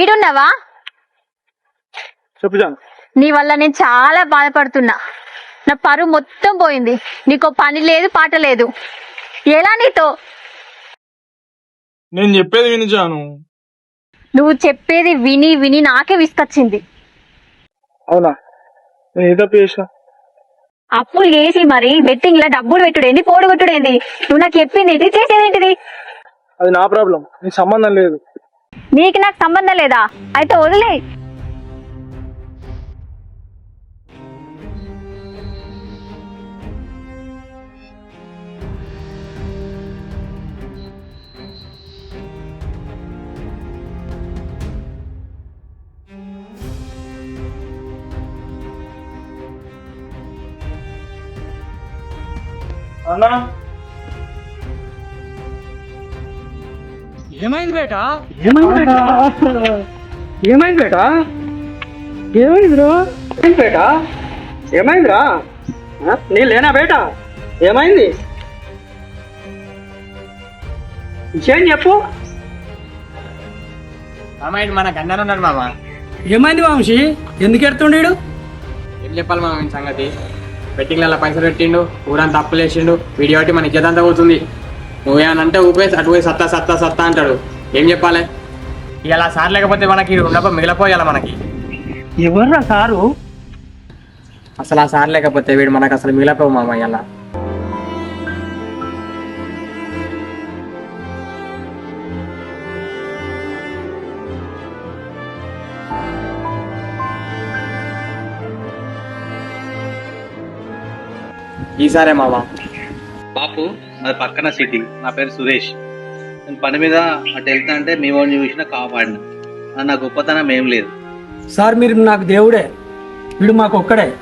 ఈడున్నావా చెప్పు జాను నీ వల్ల నేను చాలా బాధపడుతున్నా. నా పరువు మొత్తం పోయింది. నీకో పని లేదు పాట లేదు. ఎలా నీతో? నేను చెప్పేది విని జాను. నువ్వు చెప్పేది విని విని నాకే విసుకొచ్చింది. అవునా? నేను ఏ తప్పు చేసా అప్పులు చేసి మరి బెట్టింగ్ లా డబ్బులు పెట్టుడేంది పోడు కొట్టుడేంది? నువ్వు నాకు చెప్పింది ఏంటి చేసేది ఏంటిది? అది నా ప్రాబ్లం. నీకు సంబంధం లేదు. నీకు నాకు సంబంధం లేదా అయితే వదిలే అన్నా ఏమైంది బేటా? ఏమైంది బేటా? ఏమైంది బేటా? ఏమైంది ఏమైంది బేటా? ఏమైందిరా? నీ లేనా బేటా? ఏమైంది? విషయం చెప్పు? మామ ఇటు మన గండన ఉన్నాడు మామ. ఏమైంది వంశీ? ఎందుకు ఎడుతుండీడు? ఏం చెప్పాలి మామ సంగతి? బెట్టింగ్లలో పైసలు పెట్టిండు ఊరంతా అప్పులు వేసిండు వీడియో మన ఇజ్జత్ అంతా పోతుంది. నువ్వేమనంటే ఊపేసి అటు పోయి సత్తా సత్తా సత్తా అంటాడు. ఏం చెప్పాలి? ఇలా సార్ లేకపోతే మనకి ఉండపో మిగిలిపోయాలి మనకి. ఎవర్రా సారు? అసలు ఆ సార్ లేకపోతే వీడు మనకు అసలు మిగిలిపోవు మామ ఇలా ఈసారే మామ. బాపు అది పక్కన సిటీ. నా పేరు సురేష్. నేను పని మీద అటు వెళ్తా అంటే మీ వాడిని చూసిన కాపాడిన. అది నా గొప్పతనం ఏం లేదు. సార్ మీరు నాకు దేవుడే. వీడు మాకు ఒక్కడే.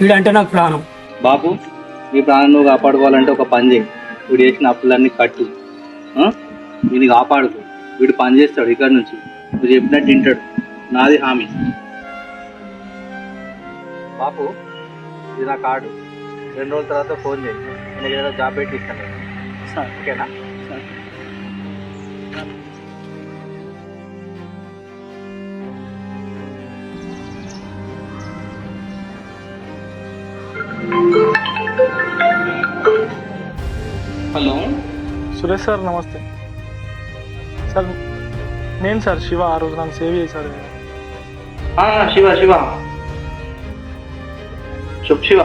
వీడంటే నాకు ప్రాణం. బాపు ఈ ప్రాణం నువ్వు కాపాడుకోవాలంటే ఒక పని చేయి. వీడు చేసిన అప్పులన్నీ కట్టు? వీడిని కాపాడుకో. వీడు పని చేస్తాడు ఇక్కడ నుంచి. నువ్వు చెప్పినట్టు వింటాడు. నాది హామీ. బాపు ఇది నా కార్డు. రెండు రోజుల తర్వాత ఫోన్ చేయి. నేను ఏదో జాబ్ పెట్టి ఇస్తాను ఓకేనా హలో సురేష్ సార్ నమస్తే సార్ నేను సార్ శివ ఆ రోజు నన్ను సేవ్ చేశారు కదా. శివ శివ శుభ్ శివ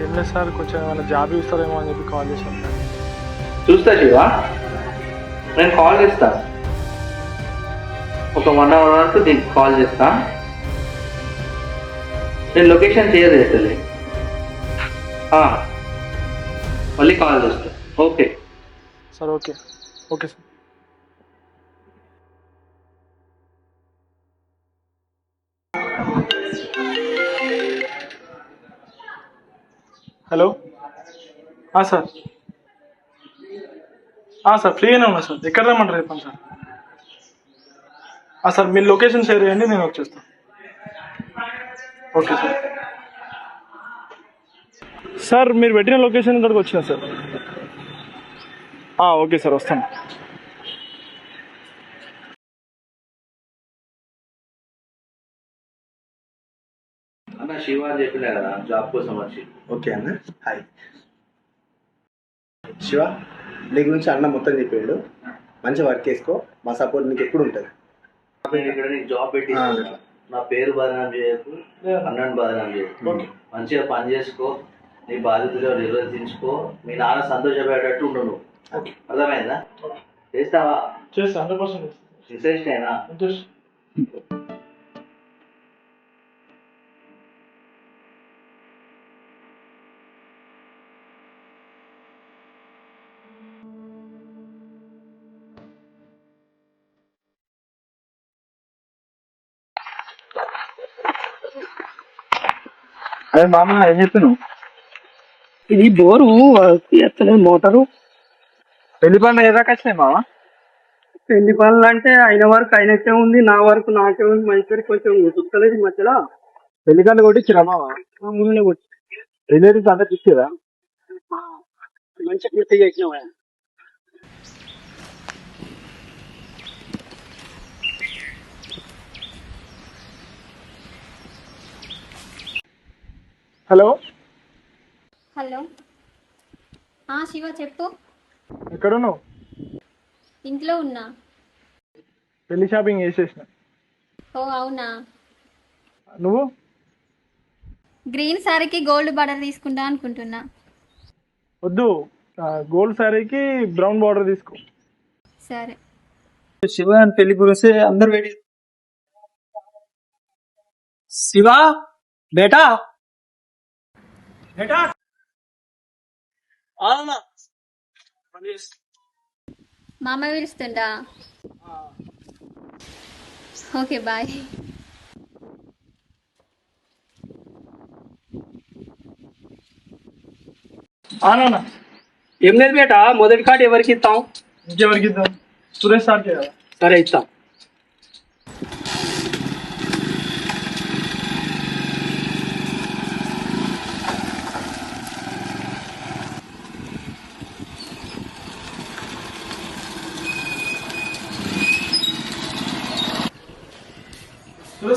ఏం సార్ కొంచెం ఏమైనా జాబ్ ఇస్తారేమో అని చెప్పి కాల్ చేశాను సార్ చూస్తా శివ? నేను కాల్ చేస్తా. ఒక వన్ అవర్ వరకు దీనికి కాల్ చేస్తా. నేను లొకేషన్ షేర్ చేస్తలే. మళ్ళీ కాల్ చేస్తా. Okay sir okay okay sir hello? Sir. Sir ఫ్రీగానే ఉన్నా సార్. ఎక్కడ రమ్మంటారు చెప్పండి సార్. సార్ మీరు లొకేషన్ షేర్ చేయండి నేను వచ్చేస్తాను ఓకే సార్. సార్ మీరు పెట్టిన లొకేషన్ ఇక్కడికి వచ్చిన సార్. ఓకే సార్ వస్తాను. శివ అని చెప్పినా కదా జాబ్ కోసం వచ్చి. ఓకే అన్న. హాయ్ శివ నీ గురించి అన్న మొత్తం చెప్పాడు. మంచి వర్క్ చేసుకో. మా సపోర్ట్ నీకు ఎప్పుడు ఉంటుంది? నేను ఇక్కడ నీకు జాబ్ పెట్టి. నా పేరు బదనాం చేయకు అన్నని బదనాం చేయకు. మంచిగా పని చేసుకో నీ బాధ్యతలు నిర్వర్తించుకో. మీ నాన్న సంతోషపడేటట్టు ఉండు నువ్వు. అర్థమైందా? చేస్తావా? చేస్తా హండ్రెడ్ పర్సెంట్ ఇంట్రెస్ట్ అయినా ఇంట్రెస్ట్ అదే మామ ఏం చెప్పాను ఇది బోరు ఎత్తలేదు మోటారు. పెళ్ళి పనులు ఏ దాకా వచ్చినాయి మామ పెళ్ళి పనులు అంటే అయిన వరకు అయినట్టే ఉంది నా వరకు నాకే ఉంది మా ఇద్దరికి కొంచెం ఈ మధ్యలో. పెళ్ళి కళ్ళు కొట్టించిరా ముందే కొట్టి. రిలేటివ్స్ అందరికి మంచి పూర్తి చేసినావా హలో? హలో. ఆ శివ చెప్పు. ఎక్కడున్నావు? ఇంట్లో ఉన్నా. పెళ్ళి షాపింగ్ చేసేసిన. ఓ అవునా? నువ్వు? గ్రీన్ సారీకి గోల్డ్ బార్డర్ తీసుకుంటా అనుకుంటున్నా. వద్దు. గోల్డ్ శారీకి బ్రౌన్ బార్డర్ తీసుకో. సరే. శివ అని పెళ్ళి గురించి అందరు వెయిట్ శివ? బేటా? మా అమ్మ పిలుస్తుందా? Okay bye. ఆనా ఏం లేదు బేటా మొదటి కార్డు ఎవరికి ఇస్తాం? ఇంకెవరికి ఇద్దాం? సురేష్ సార్ సరే ఇస్తాం.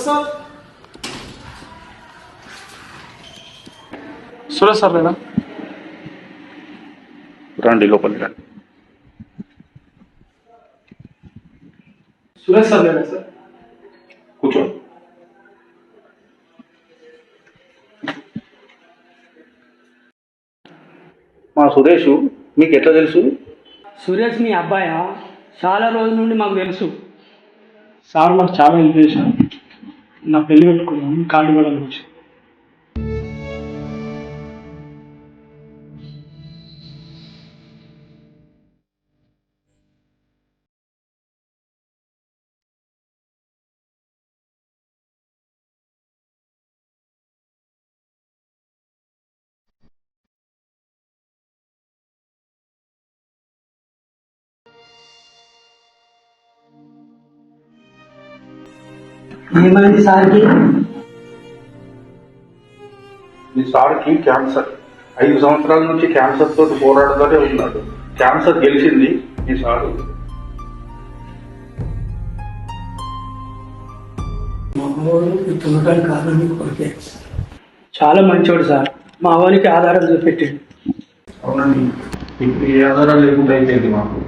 సార్? సురేష్ సార్ రండి లోపలికి రండి. Suresh sir sir? కూర్చోండి. మా సురేష్ మీకు ఎట్లా తెలుసు? సురేష్ మీ అబ్బాయా? చాలా రోజుల నుండి మాకు తెలుసు. సార్ మాకు చాలా హెల్ప్ చేశారు నా పెళ్ళి పెట్టుకున్నాను కార్డు కూడా ఏమైంది సార్కి? మీ సార్కి క్యాన్సర్. ఐదు సంవత్సరాల నుంచి క్యాన్సర్ తోటి పోరాడుతూనే ఉన్నాడు. క్యాన్సర్ గెలిచింది మీ సారు. కొరికే చాలా మంచోడు సార్. మా వానికి ఆధారం చూపెట్టాడు. అవునండి. ఇప్పుడు ఏ ఆధారాలు లేకుండా అయిపోయింది మాకు.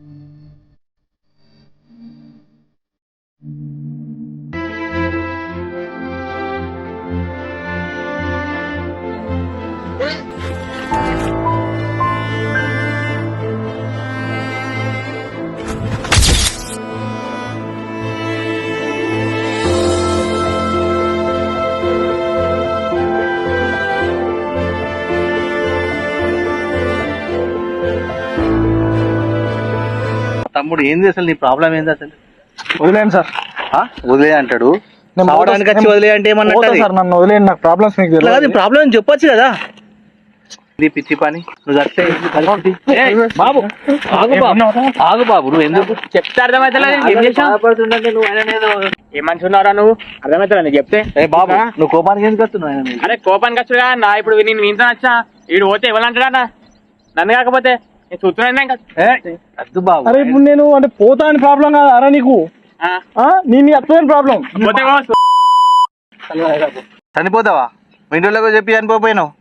Mm-hmm. తమ్ముడు ఏంది అసలు నీ ప్రాబ్లం ఏంది అసలు? వదిలేండి సార్. ఆ? వదిలే అంటాడు. నేను సావడానికి వచ్చి పోతా- వదిలే అంటే ఏమన్నట్టు పోతా అది? సార్ నన్ను వదిలేండి నాకు ప్రాబ్లమ్స్ మీకు ఇట్లా కాదు, నీ తెలియదు ప్రాబ్లం చెప్పొచ్చు కదా? ఇది పిచ్చి పని? నువ్వు చస్తే బాబు ఆగు బాబు. ఆగు బాబు నువ్వు ఎందుకు చెప్తే అర్థమవుతలేదు? ఏం చేసావు ఏం మనిషి ఉన్నారా నువ్వు? అర్థమవుతలేదు నీకు చెప్తే? ఏ బాబు నువ్వు కోపానికి ఎందుకు వస్తున్నావు ఆయన మీద? అరే కోపానికి వచ్చుగా నా ఇప్పుడు నేను ఇంట్లో వచ్చా వీడు పోతే ఎవరంటాడా నన్ను కాకపోతే? నేను అరే ఇప్పుడు నేను అంటే పోతా అని ప్రాబ్లం కాదు అరే నీకు? ఆ, ఆ? నీ నీ అత్తలేని ప్రాబ్లం. చనిపోతావా? మీ ఇంట్లో చెప్పి చనిపోయినావు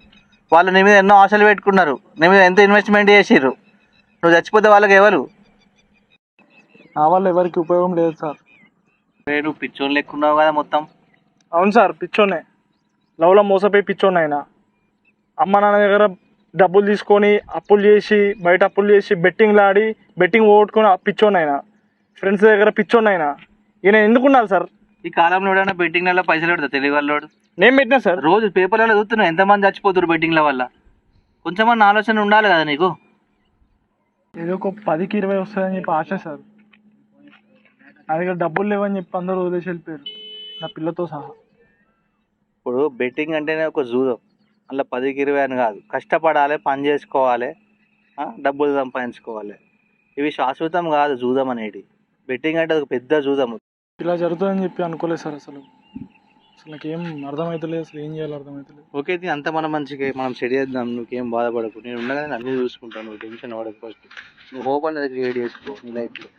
వాళ్ళు నీ మీద ఎన్నో ఆశలు పెట్టుకున్నారు. నీ మీద ఎంత ఇన్వెస్ట్మెంట్ చేసిర్రు? నువ్వు చచ్చిపోతే వాళ్ళకి ఎవరు? నా వల్ల ఎవరికి ఉపయోగం లేదు సార్. నువ్వు పిచ్చోని లెక్కున్నావు కదా మొత్తం. అవును సార్. పిచ్చోనే. లవ్లో మోసపోయి పిచ్చోని ఆయన అమ్మ నాన్న దగ్గర డబ్బులు తీసుకొని అప్పులు చేసి బయట అప్పులు చేసి బెట్టింగ్లు ఆడి బెట్టింగ్ పోగొట్టుకొని పిచ్చోని ఆయన ఫ్రెండ్స్ దగ్గర పిచ్చోని ఆయన ఈయన ఎందుకు ఉండాలి సార్? ఈ కాలంలో ఎవడైనా బెట్టింగ్ పైసలు పెడతా తెలివి వాళ్ళోడు నేను పెట్టినా సార్. రోజు పేపర్లలో చూస్తున్నావు ఎంతమంది చచ్చిపోతున్నారు బెట్టింగ్ల వల్ల? కొంచెమన్నా ఆలోచన ఉండాలి కదా నీకు? ఏదో ఒక పదికి ఇరవై వస్తుందని చెప్పి ఆశ సార్. నా దగ్గర డబ్బులు లేవని చెప్పి అందరూ వదిలేసి వెళ్ళిపోయారు. నా పిల్లతో సహా. ఇప్పుడు బెట్టింగ్ అంటేనే ఒక జూదం. అలా పదికి ఇరవై అని కాదు. కష్టపడాలి పని చేసుకోవాలి డబ్బులు సంపాదించుకోవాలి. ఇవి శాశ్వతం కాదు జూదం అనేది. బెట్టింగ్ అంటే అది ఒక పెద్ద జూదం. ఇలా జరుగుతుందని చెప్పి అనుకోలేదు సార్ అసలు. అసలు నాకేం అర్థమవుతలేదు అసలు ఏం చేయాలో అర్థమవుతలేదు ఓకే ఇది అంత మన మంచిగా మనం సెట్ చేద్దాం నువ్వేం బాధపడకు. నేను ఉండగానే అన్నీ చూసుకుంటాను నువ్వు టెన్షన్ పడకు ఫస్ట్ నువ్వు హోప్ అనేది క్రియేట్ చేసుకో నీ లైఫ్లో